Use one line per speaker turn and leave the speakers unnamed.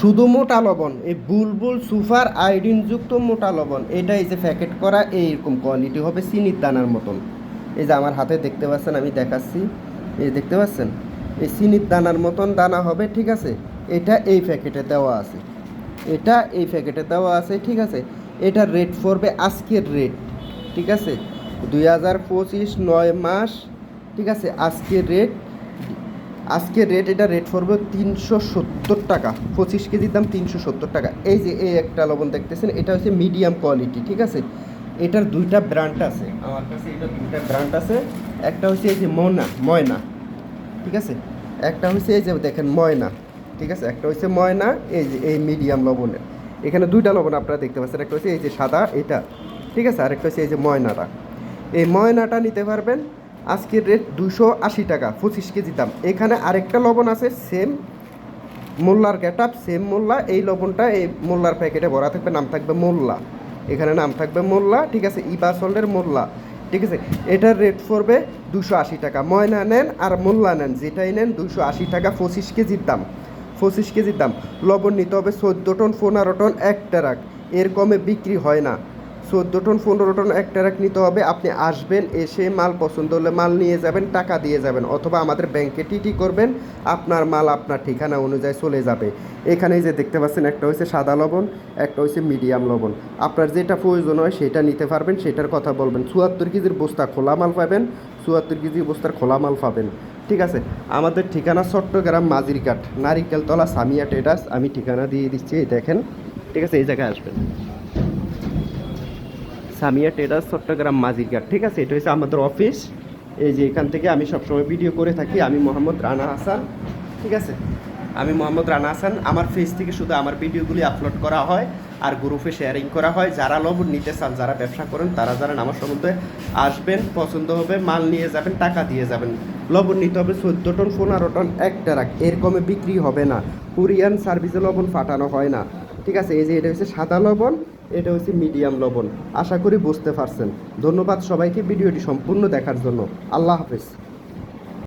শুধু মোটা লবণ, এই বুলবুল সুপার আয়োডিনযুক্ত মোটা লবণ এটা এই যে প্যাকেট করা, এইরকম কোয়ালিটি হবে চিনির দানার মতন। এই যে আমার হাতে দেখতে পাচ্ছেন, আমি দেখাচ্ছি। এই দেখতে পাচ্ছেন? এই চিনির দানার মতন দানা হবে, ঠিক আছে? এটা এই প্যাকেটে দেওয়া আছে। এটা এই প্যাকেটে দেওয়া আছে, ঠিক আছে? এটা রেট পড়বে আজকের রেট ঠিক আছে? দুই হাজার পঁচিশ নয় মাস, ঠিক আছে? আজকের রেট আজকের রেট এটা রেট পড়বে তিনশো সত্তর টাকা। পঁচিশ কেজির দাম তিনশো সত্তর টাকা। এই যে এই একটা লবণ দেখতেছেন, এটা হচ্ছে মিডিয়াম কোয়ালিটি ঠিক আছে? এটার দুইটা ব্র্যান্ড আছে। আমার কাছে এটা দুইটা ব্র্যান্ড আছে। একটা হচ্ছে এই যে ময়না ময়না, ঠিক আছে? একটা হচ্ছে এই যে দেখেন ময়না, ঠিক আছে? একটা হচ্ছে ময়না, এই যে এই মিডিয়াম লবণের। এখানে দুইটা লবণ আপনারা দেখতে পাচ্ছেন। একটা হচ্ছে এই যে সাদা, এটা, ঠিক আছে? আর একটা হচ্ছে এই যে ময়নাটা। এই ময়নাটা নিতে পারবেন আজকের রেট দুশো আশি টাকা, পঁচিশ কেজি দাম। এখানে আরেকটা লবণ আছে সেম মোল্লার গেটআপ সেম মোল্লা। এই লবণটা এই মোল্লার প্যাকেটে ভরা থাকবে, নাম থাকবে মোল্লা। এখানে নাম থাকবে মোল্লা, ঠিক আছে? ইবাসলের মোল্লা, ঠিক আছে? এটার রেট পড়বে দুশো আশি টাকা। ময়না নেন আর মোল্লা নেন, যেটাই নেন দুশো আশি টাকা, পঁচিশ কেজির দাম। পঁচিশ কেজির দাম। লবণ নিতে হবে চোদ্দ টন, পনেরো টন এক ট্রাক এর কমে বিক্রি হয় না। চোদ্দ টন, পনেরো টন এক ট্রাক নিতে হবে। আপনি আসবেন, এসে মাল পছন্দ হলে মাল নিয়ে যাবেন, টাকা দিয়ে যাবেন, অথবা আমাদের ব্যাংকে টিটি করবেন, আপনার মাল আপনার ঠিকানা অনুযায়ী চলে যাবে। এখানে যে দেখতে পাচ্ছেন, একটা হচ্ছে সাদা লবণ, একটা হচ্ছে মিডিয়াম লবণ। আপনার যেটা প্রয়োজন হয় সেটা নিতে পারবেন, সেটার কথা বলবেন। চুয়াত্তর কেজির বস্তা খোলা মাল পাবেন, চুয়াত্তর কেজির বস্তার খোলা মাল পাবেন। ঠিক আছে? আমাদের ঠিকানা চট্টগ্রাম মাজিরঘাট নারিকেলতলা সামিয়া টেডাস আমি ঠিকানা দিয়ে দিচ্ছি দেখেন। ঠিক আছে, এই জায়গায় আসবেন। সামিয়া টেডাস চট্টগ্রাম মাজিরঘাট, ঠিক আছে? এটা হচ্ছে আমাদের অফিস। এই যে এখান থেকে আমি সবসময় ভিডিও করে থাকি। আমি মোহাম্মদ রানা হাসান, ঠিক আছে? আমি মোহাম্মদ রানা হাসান। আমার ফেস থেকে শুধু আমার ভিডিওগুলি আপলোড করা হয় আর গ্রুপে শেয়ারিং করা হয়। যারা লবণ নিতে চান, যারা ব্যবসা করেন, তারা যারা আমার সম্বন্ধে আসবেন, পছন্দ হবে, মাল নিয়ে যাবেন, টাকা দিয়ে যাবেন। লবণ নিতে হবে চোদ্দ টন, পনেরো টন, এক ট্রাক। এর কমে বিক্রি হবে না। কোরিয়ান সার্ভিসে লবণ ফাটানো হয় না। ঠিক আছে, এই যে এটা হচ্ছে সাদা লবণ, এটা হচ্ছে মিডিয়াম লবণ। আশা করি বুঝতে পারছেন। ধন্যবাদ সবাইকে ভিডিওটি সম্পূর্ণ দেখার জন্য। আল্লাহ হাফেজ।